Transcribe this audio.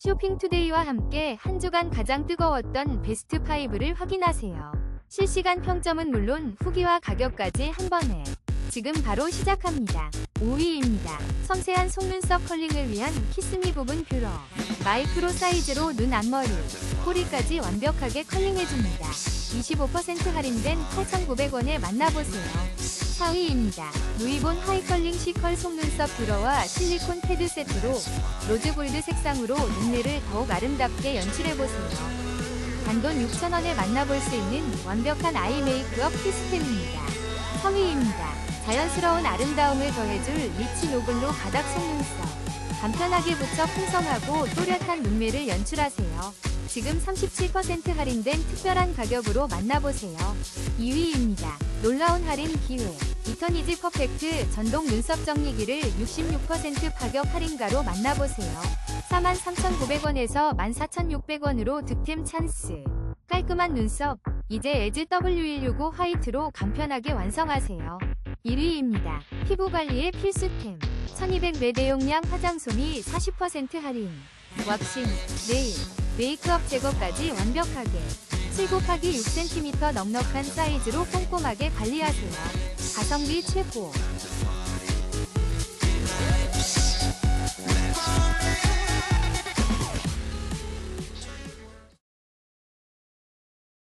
쇼핑투데이와 함께 한 주간 가장 뜨거웠던 베스트 5를 확인하세요. 실시간 평점은 물론 후기와 가격까지 한 번에 지금 바로 시작합니다. 5위입니다. 섬세한 속눈썹 컬링을 위한 키스미 부분 뷰러 마이크로 사이즈로 눈 앞머리, 꼬리까지 완벽하게 컬링해줍니다. 25% 할인된 8,900원에 만나보세요. 4위입니다. 루이본 하이컬링 시컬 속눈썹 뷰러와 실리콘 패드 세트로 로즈골드 색상으로 눈매를 더욱 아름답게 연출해보세요. 단돈 6,000원에 만나볼 수 있는 완벽한 아이 메이크업 시스템입니다. 3위입니다. 자연스러운 아름다움을 더해줄 리치 노블로 바닥 속눈썹. 간편하게 붙여 풍성하고 또렷한 눈매를 연출하세요. 지금 37% 할인된 특별한 가격으로 만나보세요. 2위입니다. 놀라운 할인 기회. 이터니지 퍼펙트 전동 눈썹 정리기를 66% 파격 할인가로 만나보세요. 43,900원에서 14,600원으로 득템 찬스. 깔끔한 눈썹. 이제 에즈 W165 화이트로 간편하게 완성하세요. 1위입니다. 피부 관리의 필수템. 1200매 대용량 화장솜이 40% 할인. 왁싱, 네일, 메이크업 제거까지 완벽하게. 7 곱하기 6cm 넉넉한 사이즈로 꼼꼼하게 관리하세요. 가성비 최고.